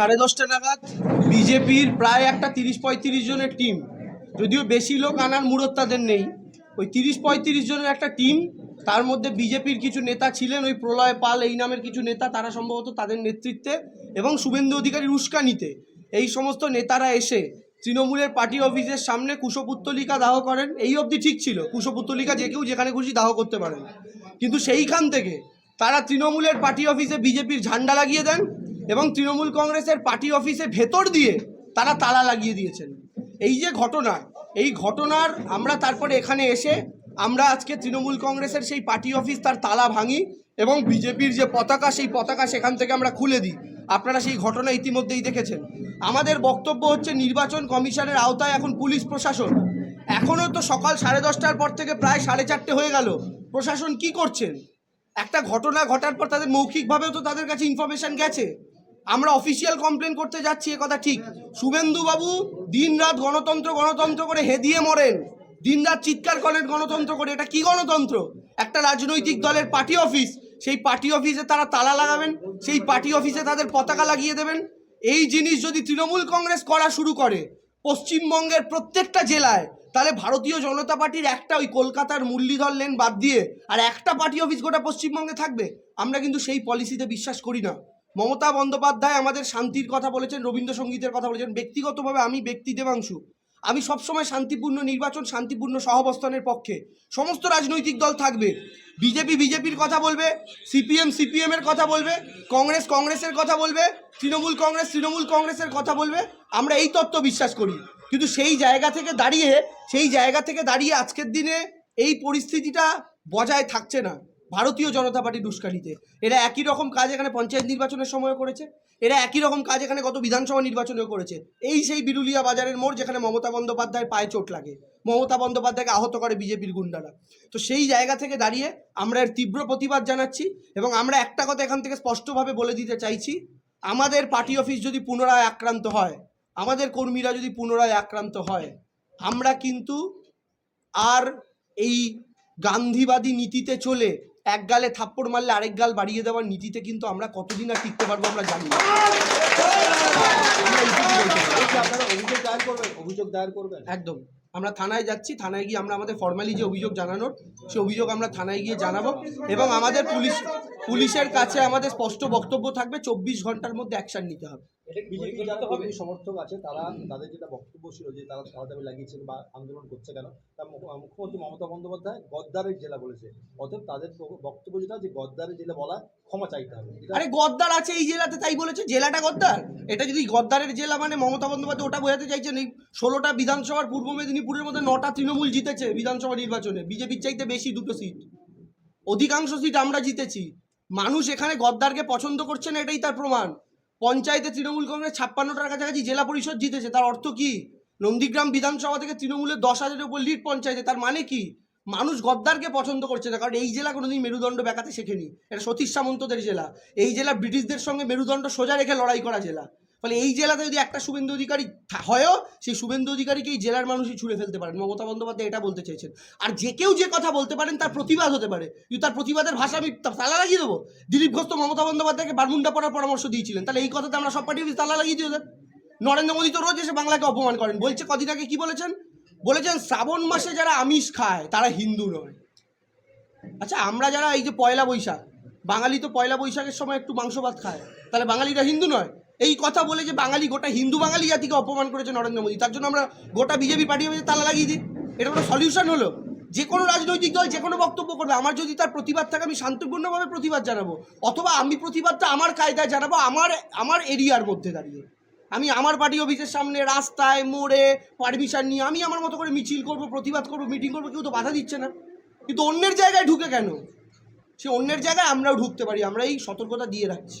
সাড়ে দশটা নাগাদ বিজেপির প্রায় একটা তিরিশ পঁয়ত্রিশ জনের টিম যদিও বেশি লোক আনার মুরত তাদের নেই। ওই তিরিশ পঁয়ত্রিশ জনের একটা টিম তার মধ্যে বিজেপির কিছু নেতা ছিলেন, ওই প্রলয় পাল এই নামের কিছু নেতা, তারা সম্ভবত তাদের নেতৃত্বে এবং শুভেন্দু অধিকারীর উস্কানিতে। এই সমস্ত নেতারা এসে তৃণমূলের পার্টি অফিসের সামনে কুশপুত্তলিকা দাহ করেন। এই অবধি ঠিক ছিল, কুশপুত্তলিকা যে কেউ যেখানে খুশি দাহ করতে পারেন। কিন্তু সেইখান থেকে তারা তৃণমূলের পার্টি অফিসে বিজেপির ঝান্ডা লাগিয়ে দেন এবং তৃণমূল কংগ্রেসের পার্টি অফিসে ভেতর দিয়ে তারা তালা লাগিয়ে দিয়েছেন। এই যে ঘটনা, এই ঘটনার আমরা তারপরে এখানে এসে আমরা আজকে তৃণমূল কংগ্রেসের সেই পার্টি অফিস তার তালা ভাঙি এবং বিজেপির যে পতাকা, সেই পতাকা সেখান থেকে আমরা খুলে দিই। আপনারা সেই ঘটনা ইতিমধ্যেই দেখেছেন। আমাদের বক্তব্য হচ্ছে নির্বাচন কমিশনের আওতায় এখন পুলিশ প্রশাসন। এখনও তো সকাল সাড়ে দশটার পর থেকে প্রায় সাড়ে চারটে হয়ে গেল। প্রশাসন কি করছেন? একটা ঘটনা ঘটার পর তাদের মৌখিকভাবেও তো তাদের কাছে ইনফরমেশন গেছে। আমরা অফিসিয়াল কমপ্লেন করতে যাচ্ছি, এ কথা ঠিক। শুভেন্দু বাবু দিন রাত গণতন্ত্র গণতন্ত্র করে হেদিয়ে মরেন। দিন রাত চিৎকার করেন গণতন্ত্র করে। এটা কি গণতন্ত্র? একটা রাজনৈতিক দলের পার্টি অফিস সেই পার্টি অফিসে তারা তালা লাগাবেন, সেই পার্টি অফিসে তাদের পতাকা লাগিয়ে দেবেন। এই জিনিস যদি তৃণমূল কংগ্রেস করা শুরু করে, পশ্চিমবঙ্গের প্রত্যেকটা জেলায়, তাহলে ভারতীয় জনতা পার্টির একটা ওই কলকাতার মুরলীধর লেন বাদ দিয়ে আর একটা পার্টি অফিস গোটা পশ্চিমবঙ্গে থাকবে। আমরা কিন্তু সেই পলিসিতে বিশ্বাস করি না। মমতা বন্দ্যোপাধ্যায় আমাদের শান্তির কথা বলেছেন, রবীন্দ্রসঙ্গীতের কথা বলেছেন, ব্যক্তিগতভাবে আমি ব্যক্তি দেবাংশু। আমি সবসময় শান্তিপূর্ণ নির্বাচন, শান্তিপূর্ণ সহাবস্থানের পক্ষে। সমস্ত রাজনৈতিক দল থাকবে। বিজেপি বিজেপির কথা বলবে, সিপিএম সিপিএম এর কথা বলবে, কংগ্রেস কংগ্রেসের কথা বলবে, তৃণমূল কংগ্রেস তৃণমূল কংগ্রেসের কথা বলবে। আমরা এই তত্ত্ব বিশ্বাস করি। কিন্তু সেই জায়গা থেকে দাঁড়িয়ে, সেই জায়গা থেকে দাঁড়িয়ে আজকের দিনে এই পরিস্থিতিটা বজায় থাকছে না। ভারতীয় জনতা পার্টির উস্কানিতে এরা একই রকম কাজ এখানে পঞ্চায়েত নির্বাচনের সময় করেছে, এরা একই রকম কাজ এখানে গত বিধানসভা নির্বাচনেও করেছে। এই সেই বিরুলিয়া বাজারের মোড় যেখানে মমতা বন্দ্যোপাধ্যায়ের পায়ে চোট লাগে, মমতা বন্দ্যোপাধ্যায়কে আহত করে বিজেপির গুন্ডারা। তো সেই জায়গা থেকে দাঁড়িয়ে আমরা এর তীব্র প্রতিবাদ জানাচ্ছি এবং আমরা একটা কথা এখান থেকে স্পষ্টভাবে বলে দিতে চাইছি, আমাদের পার্টি অফিস যদি পুনরায় আক্রান্ত হয়, আমাদের কর্মীরা যদি পুনরায় আক্রান্ত হয়, আমরা কিন্তু আর এই গান্ধীবাদী নীতিতে চলে এক গালে থাপ্পড় মারলে আরেক গাল বাড়িয়ে দেওয়ার নীতিতে কিন্তু আমরা কতদিন আর টিকতে পারব আমরা জানি না। আপনারা অভিযোগ দায়ের করবেন অভিযোগ দায়ের করবেন। একদম। আমরা থানায় যাচ্ছি থানায় গিয়ে আমরা আমাদের ফর্মালি যে অভিযোগ জানানোর সে অভিযোগ আমরা থানায় গিয়ে জানাব এবং আমাদের পুলিশ পুলিশের কাছে আমাদের স্পষ্ট বক্তব্য থাকবে চব্বিশ ঘণ্টার মধ্যে অ্যাকশন নিতে হবে। বিজেপি যারা কর্মী সমর্থক আছে তারা তাদের যেটা বক্তব্য ছিল যে তারা দাবি লাগিয়েছেন বা আন্দোলন করছে কেন তা মুখ- মুখ্যমন্ত্রী মমতা বন্দ্যোপাধ্যায় গদ্দারের জেলা বলেছে। অতএব তাদের বক্তব্য যেটা যে গদ্দারের জেলা বলা ক্ষমা চাইতে হবে। আরে গদ্দার আছে এই জেলাতে তাই বলেছে জেলাটা গদ্দার? এটা যদি গদ্দারের জেলা মানে মমতা বন্দ্যোপাধ্যায় ওটা বোঝাতে চাইছেন এই ষোলোটা বিধানসভার পূর্ব মেদিনীপুরের মধ্যে নটা তৃণমূল জিতেছে বিধানসভা নির্বাচনে বিজেপির চাইতে বেশি দুটো সিট। অধিকাংশ সিট আমরা জিতেছি। মানুষ এখানে গদ্দারকে পছন্দ করছে না এটাই তার প্রমাণ। পঞ্চায়েতে তৃণমূল কংগ্রেস ছাপ্পান্নটার কাছাকাছি জেলা পরিষদ জিতেছে, তার অর্থ কি? নন্দীগ্রাম বিধানসভা থেকে তৃণমূলের দশ হাজারের উপর লিড পঞ্চায়েতে, তার মানে কি? মানুষ গদ্দারকে পছন্দ করছে না, কারণ এই জেলা কোনোদিন মেরুদণ্ড বেঁকাতে শেখেনি। এটা সতীশ সামন্তদের জেলা। এই জেলা ব্রিটিশদের সঙ্গে মেরুদণ্ড সোজা রেখে লড়াই করা জেলা। ফলে এই জেলাতে যদি একটা শুভেন্দু অধিকারী হয়ও, সেই শুভেন্দু অধিকারীকে এই জেলার মানুষই ছুঁড়ে ফেলতে পারেন। মমতা বন্দ্যোপাধ্যায় এটা বলতে চেয়েছেন। আর যে কেউ যে কথা বলতে পারেন, তার প্রতিবাদ হতে পারে। কিন্তু তার প্রতিবাদের ভাষা আমি তালা লাগিয়ে দেবো। দিলীপ ঘোষ তো মমতা বন্দ্যোপাধ্যায়কে বারমুন্ডা পড়ার পরামর্শ দিয়েছিলেন। তাহলে এই কথাতে আমরা সব পার্টি তালা লাগিয়ে দিয়ে নরেন্দ্র মোদী তো রোজ এসে বাংলাকে অপমান করেন। বলছে কদিন আগে কি বলেছেন? বলেছেন, শ্রাবণ মাসে যারা আমিষ খায়, তারা হিন্দু নয়। আচ্ছা আমরা যারা এই যে পয়লা বৈশাখ, বাঙালি তো পয়লা বৈশাখের সময় একটু মাংস ভাত খায়, তাহলে বাঙালিরা হিন্দু নয়? এই কথা বলে যে বাঙালি গোটা হিন্দু বাঙালি জাতিকে অপমান করেছে নরেন্দ্র মোদী, তার জন্য আমরা গোটা বিজেপি পার্টি অফিসে তালা লাগিয়ে দিই। এটা কোনো সলিউশন হলো? যে কোনো রাজনৈতিক দল যে কোনো বক্তব্য করবে। আমার যদি তার প্রতিবাদ থাকে, আমি শান্তিপূর্ণভাবে প্রতিবাদ জানাব। অথবা আমি প্রতিবাদটা আমার কায়দায় জানাব, আমার আমার এরিয়ার মধ্যে দাঁড়িয়ে। আমি আমার পার্টি অফিসের সামনে রাস্তায় মোড়ে পারমিশন নিয়ে আমি আমার মতো করে মিছিল করব, প্রতিবাদ করব মিটিং করব, কেউ তো বাধা দিচ্ছে না। কিন্তু অন্যের জায়গায় ঢুকে কেন? সে অন্যের জায়গায় আমরাও ঢুকতে পারি আমরা এই সতর্কতা দিয়ে রাখছি।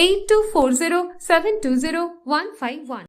eight two four zero seven two zero one five one.